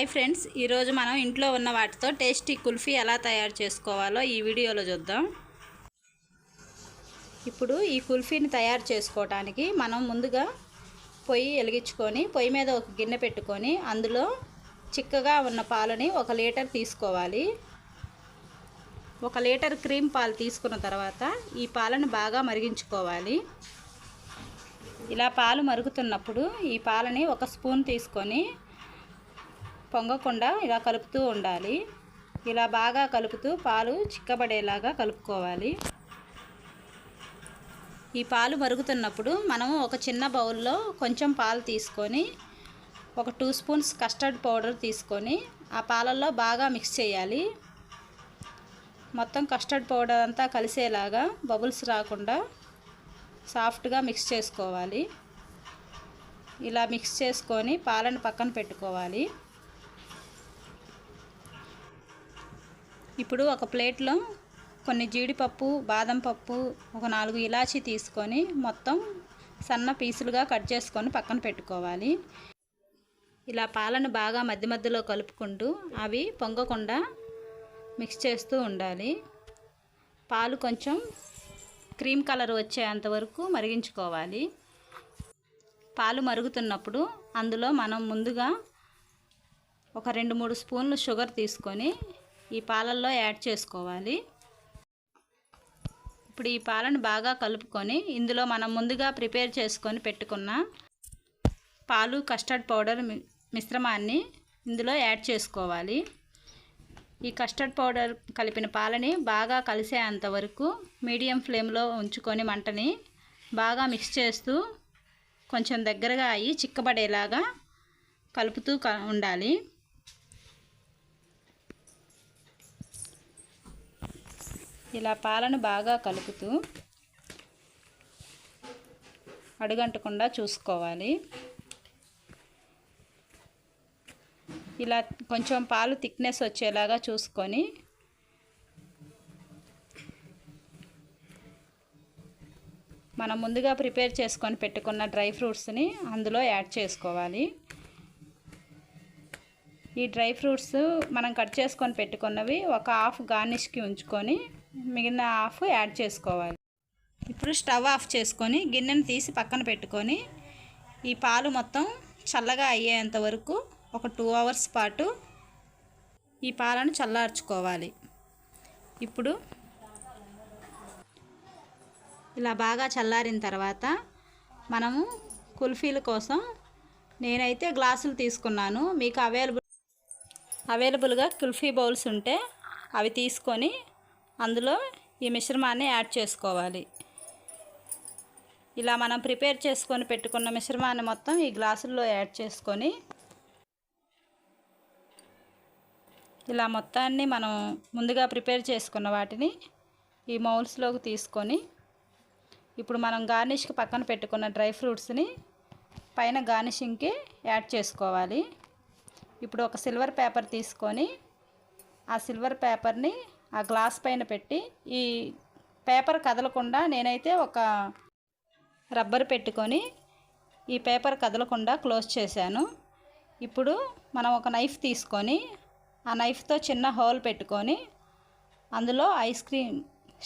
Hi friends ఈరోజు మనం ఇంట్లో ఉన్న వాటితో టేస్టీ కుల్ఫీ ఎలా తయారు చేసుకోవాలో ఈ వీడియోలో చూద్దాం. ఇప్పుడు ఈ కుల్ఫీని తయారు చేసుకోవడానికి మనం ముందుగా పొయ్యి వెలిగించుకొని పొయ్యి మీద ఒక గిన్నె పెట్టుకొని అందులో చిక్కగా ఉన్న పాలని ఒక లీటర్ తీసుకోవాలి. ఒక లీటర్ క్రీమ్ పాలు తీసుకున్న తర్వాత ఈ పాలను బాగా మరిగించుకోవాలి. ఇలా పాలు మరుగుతున్నప్పుడు ఈ పాలని ఒక స్పూన్ తీసుకొని పొంగకుండా ఇలా కలుపుతూ ఉండాలి. ఇలా బాగా కలుపుతూ పాలు చిక్కబడేలాగా కలుపుకోవాలి. ఈ పాలు మరుగుతున్నప్పుడు మనము ఒక చిన్న బౌల్లో కొంచెం పాలు తీసుకొని ఒక టూ స్పూన్స్ కస్టర్డ్ పౌడర్ తీసుకొని ఆ పాలల్లో బాగా మిక్స్ చేయాలి. మొత్తం కస్టర్డ్ పౌడర్ అంతా కలిసేలాగా బబుల్స్ రాకుండా సాఫ్ట్గా మిక్స్ చేసుకోవాలి. ఇలా మిక్స్ చేసుకొని పాలను పక్కన పెట్టుకోవాలి. ఇప్పుడు ఒక ప్లేట్లో కొన్ని జీడిపప్పు బాదం పప్పు ఒక నాలుగు ఇలాచీ తీసుకొని మొత్తం సన్న పీసులుగా కట్ చేసుకొని పక్కన పెట్టుకోవాలి. ఇలా పాలను బాగా మధ్య మధ్యలో కలుపుకుంటూ అవి పొంగకుండా మిక్స్ చేస్తూ ఉండాలి. పాలు కొంచెం క్రీమ్ కలర్ వచ్చేంత వరకు మరిగించుకోవాలి. పాలు మరుగుతున్నప్పుడు అందులో మనం ముందుగా ఒక రెండు మూడు స్పూన్లు షుగర్ తీసుకొని ఈ పాలల్లో యాడ్ చేసుకోవాలి. ఇప్పుడు ఈ పాలను బాగా కలుపుకొని ఇందులో మనం ముందుగా ప్రిపేర్ చేసుకొని పెట్టుకున్న పాలు కస్టర్డ్ పౌడర్ మిశ్రమాన్ని ఇందులో యాడ్ చేసుకోవాలి. ఈ కస్టర్డ్ పౌడర్ కలిపిన పాలని బాగా కలిసేంత వరకు మీడియం ఫ్లేమ్లో ఉంచుకొని మంటని బాగా మిక్స్ చేస్తూ కొంచెం దగ్గరగా అయ్యి చిక్కబడేలాగా కలుపుతూ ఉండాలి. ఇలా పాలను బాగా కలుపుతూ అడుగంటకుండా చూసుకోవాలి. ఇలా కొంచెం పాలు థిక్నెస్ వచ్చేలాగా చూసుకొని మనం ముందుగా ప్రిపేర్ చేసుకొని పెట్టుకున్న డ్రై ఫ్రూట్స్ని అందులో యాడ్ చేసుకోవాలి. ఈ డ్రై ఫ్రూట్స్ మనం కట్ చేసుకొని పెట్టుకున్నవి ఒక హాఫ్ గార్నిష్కి ఉంచుకొని మిగిలిన హాఫ్ యాడ్ చేసుకోవాలి. ఇప్పుడు స్టవ్ ఆఫ్ చేసుకొని గిన్నెను తీసి పక్కన పెట్టుకొని ఈ పాలు మొత్తం చల్లగా అయ్యేంత వరకు ఒక టూ అవర్స్ పాటు ఈ పాలను చల్లార్చుకోవాలి. ఇప్పుడు ఇలా బాగా చల్లారిన తర్వాత మనము కుల్ఫీల కోసం నేనైతే గ్లాసులు తీసుకున్నాను. మీకు అవైలబుల్ అవైలబుల్గా కుల్ఫీ బౌల్స్ ఉంటే అవి తీసుకొని అందులో ఈ మిశ్రమాన్ని యాడ్ చేసుకోవాలి. ఇలా మనం ప్రిపేర్ చేసుకొని పెట్టుకున్న మిశ్రమాన్ని మొత్తం ఈ గ్లాసుల్లో యాడ్ చేసుకొని ఇలా మొత్తాన్ని మనం ముందుగా ప్రిపేర్ చేసుకున్న వాటిని ఈ మౌల్స్లోకి తీసుకొని ఇప్పుడు మనం గార్నిష్కి పక్కన పెట్టుకున్న డ్రై ఫ్రూట్స్ని పైన గార్నిషింగ్కి యాడ్ చేసుకోవాలి. ఇప్పుడు ఒక సిల్వర్ పేపర్ తీసుకొని ఆ సిల్వర్ పేపర్ని ఆ గ్లాస్ పైన పెట్టి ఈ పేపర్ కదలకుండా నేనైతే ఒక రబ్బర్ పెట్టుకొని ఈ పేపర్ కదలకుండా క్లోజ్ చేశాను. ఇప్పుడు మనం ఒక నైఫ్ తీసుకొని ఆ నైఫ్తో చిన్న హోల్ పెట్టుకొని అందులో ఐస్ క్రీమ్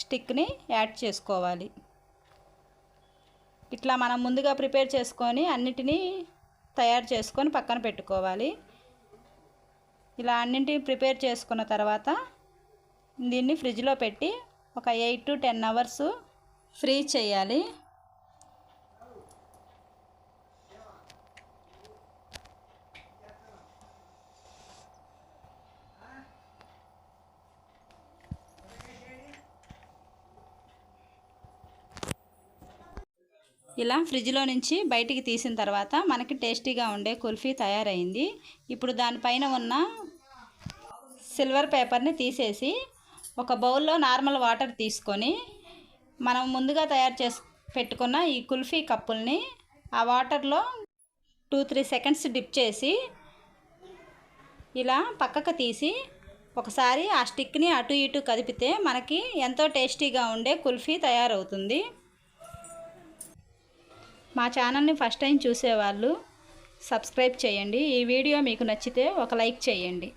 స్టిక్ని యాడ్ చేసుకోవాలి. ఇట్లా మనం ముందుగా ప్రిపేర్ చేసుకొని అన్నిటినీ తయారు చేసుకొని పక్కన పెట్టుకోవాలి. ఇలా అన్నింటిని ప్రిపేర్ చేసుకున్న తర్వాత దీన్ని ఫ్రిడ్జ్లో పెట్టి ఒక eight to ten hours free చేయాలి. ఇలా ఫ్రిడ్జ్లో నుంచి బయటికి తీసిన తర్వాత మనకి టేస్టీగా ఉండే కుల్ఫీ తయారైంది. ఇప్పుడు దానిపైన ఉన్న సిల్వర్ పేపర్ని తీసేసి ఒక బౌల్లో నార్మల్ వాటర్ తీసుకొని మనం ముందుగా తయారు చేసి పెట్టుకున్న ఈ కుల్ఫీ కప్పుల్ని ఆ వాటర్లో టూ త్రీ సెకండ్స్ డిప్ చేసి ఇలా పక్కకు తీసి ఒకసారి ఆ స్టిక్ని అటు ఇటు కదిపితే మనకి ఎంతో టేస్టీగా ఉండే కుల్ఫీ తయారవుతుంది. మా ఛానల్ని ఫస్ట్ టైం చూసేవాళ్ళు సబ్స్క్రైబ్ చేయండి. ఈ వీడియో మీకు నచ్చితే ఒక లైక్ చేయండి.